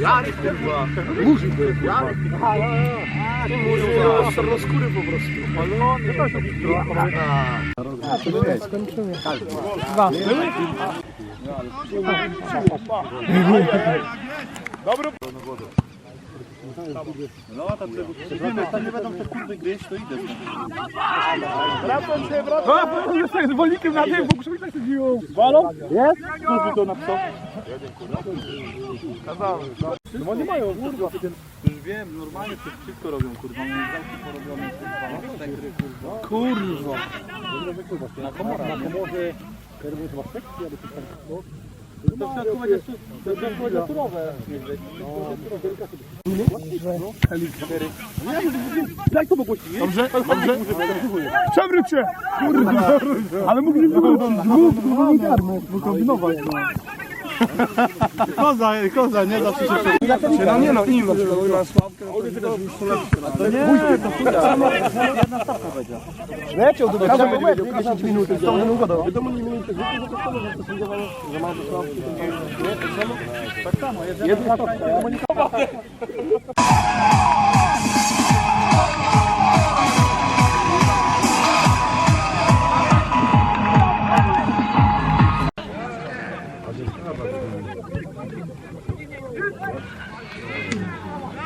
Jarek kurwa. Musi być. Jarek. Nie mówią, że rozkury po prostu. Palony. Jest tak z wolnikiem na tym, bo muszę tak dziwą. Walą? Jest? By to napisał? No nie mają, kurwa. Już wiem, normalnie to wszystko robią, kurwa. Mam porobione, kurwa. Kurwa. Kurwa. Na komorze, na komorze. To wszystko będzie, to wszystko będzie surowe. Daj to do Dobrze, dobrze. Przewróć się! Kurwa! Ale mógł nie wrócić. Zrób, kurwa, nie garnę, bo kombinować. Koza, koza, nie zawsze się. No nie no, im na przykład na sławkę. To nie, to chuja. Jedna stawka będzie. Leciał do każdy będzie wiedział 10 minut, z tą ugodą. Wiadomo, nie minuty, że to samo, że to sędziowało, że ma do sławki. Nie, tak samo? Tak samo, jedna stawka. Thank you.